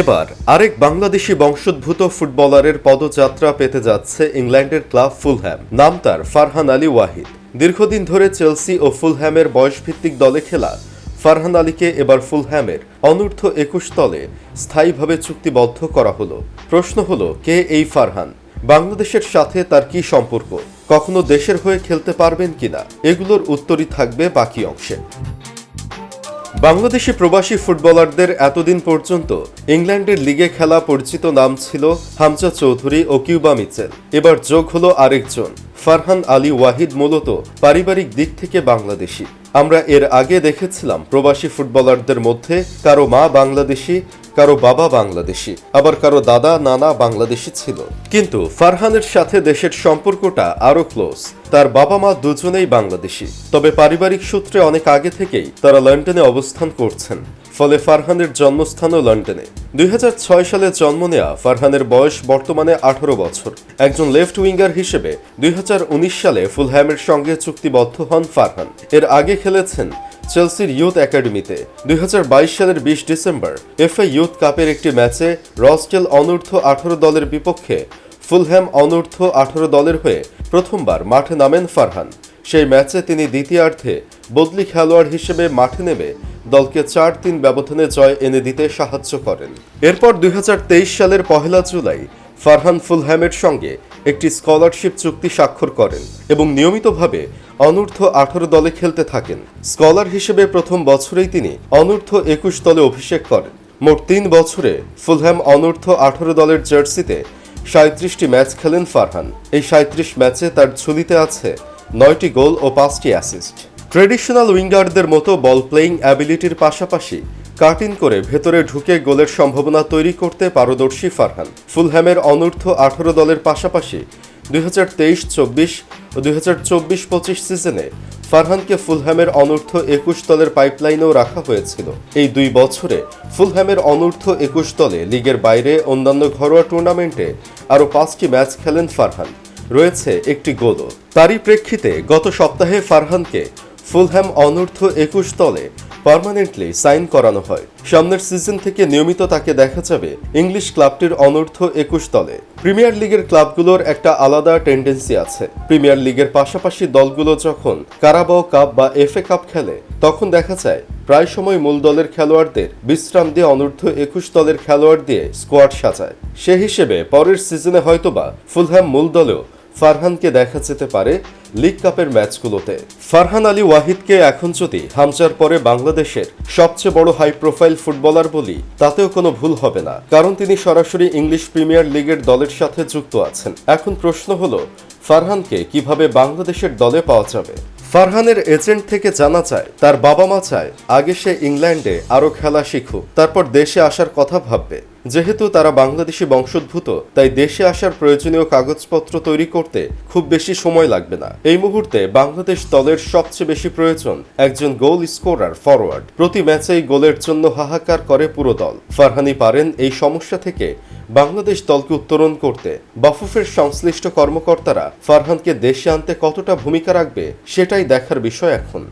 এবার আরেক বাংলাদেশি বংশোদ্ভূত ফুটবলারের পদযাত্রা পেতে যাচ্ছে ইংল্যান্ডের ক্লাব ফুলহ্যাম। নাম তার ফারহান আলী ওয়াহিদ। দীর্ঘদিন ধরে চেলসি ও ফুলহ্যামের বয়সভিত্তিক দলে খেলা, ফারহান আলীকে এবার ফুলহ্যামের অনূর্ধ্ব একুশ দলে স্থায়ীভাবে চুক্তিবদ্ধ করা হলো। প্রশ্ন হলো, কে এই ফারহান? বাংলাদেশের সাথে তার কি সম্পর্ক? কখনো দেশের হয়ে খেলতে পারবেন কিনা? এগুলোর উত্তরই থাকবে বাকি অংশে। বাংলাদেশি প্রবাসী ফুটবলারদের এতদিন পর্যন্ত ইংল্যান্ডের লিগে খেলা পরিচিত নাম ছিল হামজা চৌধুরী ও কিউবা মিচেল। এবার যোগ হলো আরেকজন, ফারহান আলী ওয়াহিদ মূলত পারিবারিক দিক থেকে বাংলাদেশি। আমরা এর আগে দেখেছিলাম প্রবাসী ফুটবলারদের মধ্যে কারও মা বাংলাদেশি, কারও বাবা বাংলাদেশি, আবার কারও দাদা, নানা বাংলাদেশি ছিল। কিন্তু ফারহানের সাথে দেশের সম্পর্কটা আরও ক্লোজ তার বাবা মা দুজনেই বাংলাদেশি। তবে পারিবারিক সূত্রে অনেক আগে থেকেই তারা লন্ডনে অবস্থান করছেন। ফলে ফারহানের জন্মস্থানও লন্ডনে। দুই হাজার ছয় সালে জন্ম নেয়া ফারহানের বয়স বর্তমানে আঠারো বছর। একজন লেফট উইঙ্গার হিসেবে দুই সালে ফুলহ্যামের সঙ্গে চুক্তিবদ্ধ হন ফারহান। এর আগে খেলেছেন চেলসির ইউথ একাডেমিতে। দুই হাজার বাইশ সালের বিশ ডিসেম্বর এফএ ইউথ কাপের একটি ম্যাচে রস্টেল অনূর্ধ্ব আঠারো দলের বিপক্ষে ফুলহ্যাম অনূর্ধ্ব আঠারো দলের হয়ে প্রথমবার মাঠে নামেন ফারহান। সেই ম্যাচে তিনি দ্বিতীয়ার্ধে বদলি খেলোয়াড় হিসেবে মাঠে নেমে দলকে চার তিন ব্যবধানে জয় এনে দিতে সাহায্য করেন। এরপর দুই হাজার তেইশ সালের পহেলা জুলাই ফারহান ফুলহ্যামের সঙ্গে একটি স্কলারশিপ চুক্তি স্বাক্ষর করেন এবং নিয়মিতভাবে অনূর্ধ্ব আঠারো দলে খেলতে থাকেন। স্কলার হিসেবে প্রথম বছরেই তিনি অনূর্ধ্ব একুশ দলে অভিষেক করেন। মোট তিন বছরে ফুলহ্যাম অনূর্ধ্ব আঠারো দলের জার্সিতে সাঁত্রিশটি ম্যাচ খেলেন ফারহান। এই সাঁত্রিশ ম্যাচে তার ঝুলিতে আছে নয়টি গোল ও পাঁচটি অ্যাসিস্ট। ট্রেডিশনাল উইঙ্গারদের মতো বল প্লেয়িং অ্যাবিলিটির পাশাপাশি কাটিং করে ভেতরে ঢুকে গোলের সম্ভাবনা তৈরি করতে পারদর্শী ফারহান। ফুলহ্যামের অনূর্ধ্ব আঠারো দলের পাশাপাশি দুই হাজার তেইশ চব্বিশ ও দুই হাজার চব্বিশ পঁচিশ সিজনে ফারহানকে ফুলহ্যামের অনূর্ধ্ব একুশ দলের পাইপলাইনেও রাখা হয়েছিল। এই দুই বছরে ফুলহ্যামের অনূর্ধ্ব একুশ দলে লিগের বাইরে অন্যান্য ঘরোয়া টুর্নামেন্টে আরও পাঁচটি ম্যাচ খেলেন ফারহান। রয়েছে একটি গোলও। তারই প্রেক্ষিতে গত সপ্তাহে ফারহানকে ফুলহ্যাম অনূর্ধ্ব একুশ দলে পার্মানেন্টলি সাইন করানো হয়। সামনের সিজন থেকে নিয়মিত তাকে দেখা যাবে ইংলিশ ক্লাবটির অনূর্ধ্ব একুশ দলে প্রিমিয়ার লিগের ক্লাবগুলোর একটা আলাদা টেন্ডেন্সি আছে। প্রিমিয়ার লিগের পাশাপাশি দলগুলো যখন কারাবাও কাপ বা এফএ কাপ খেলে, তখন দেখা যায় প্রায় সময় মূল দলের খেলোয়াড়দের বিশ্রাম দিয়ে অনূর্ধ্ব একুশ দলের খেলোয়াড় দিয়ে স্কোয়াড সাজায়। সে হিসেবে পরের সিজনে হয়তোবা ফুলহ্যাম মূল দলেও ফারহানকে দেখা যেতে পারে লিগ কাপের ম্যাচগুলোতে। ফারহান আলী ওয়াহিদকে এখন যদি হামচার পরে বাংলাদেশের সবচেয়ে বড় হাই প্রোফাইল ফুটবলার বলি, তাতেও কোনো ভুল হবে না, কারণ তিনি সরাসরি ইংলিশ প্রিমিয়ার লিগের দলের সাথে যুক্ত আছেন। এখন প্রশ্ন হলো, ফারহানকে কীভাবে বাংলাদেশের দলে পাওয়া যাবে? ফারহানের এজেন্ট থেকে জানা যায়, তার বাবা মা চায় আগে সে ইংল্যান্ডে আরও খেলা শিখুক, তারপর দেশে আসার কথা ভাববে। যেহেতু তারা বাংলাদেশি বংশোদ্ভূত, তাই দেশে আসার প্রয়োজনীয় কাগজপত্র তৈরি করতে খুব বেশি সময় লাগবে না। এই মুহূর্তে বাংলাদেশ দলের সবচেয়ে বেশি প্রয়োজন একজন গোল স্কোরার ফরওয়ার্ড প্রতি ম্যাচেই গোলের জন্য হাহাকার করে পুরো দল। ফারহানি পারেন এই সমস্যা থেকে বাংলাদেশ দলকে উত্তরণ করতে। বাফুফের সংশ্লিষ্ট কর্মকর্তারা ফারহানকে দেশে আনতে কতটা ভূমিকা রাখবে, সেটাই দেখার বিষয় এখন।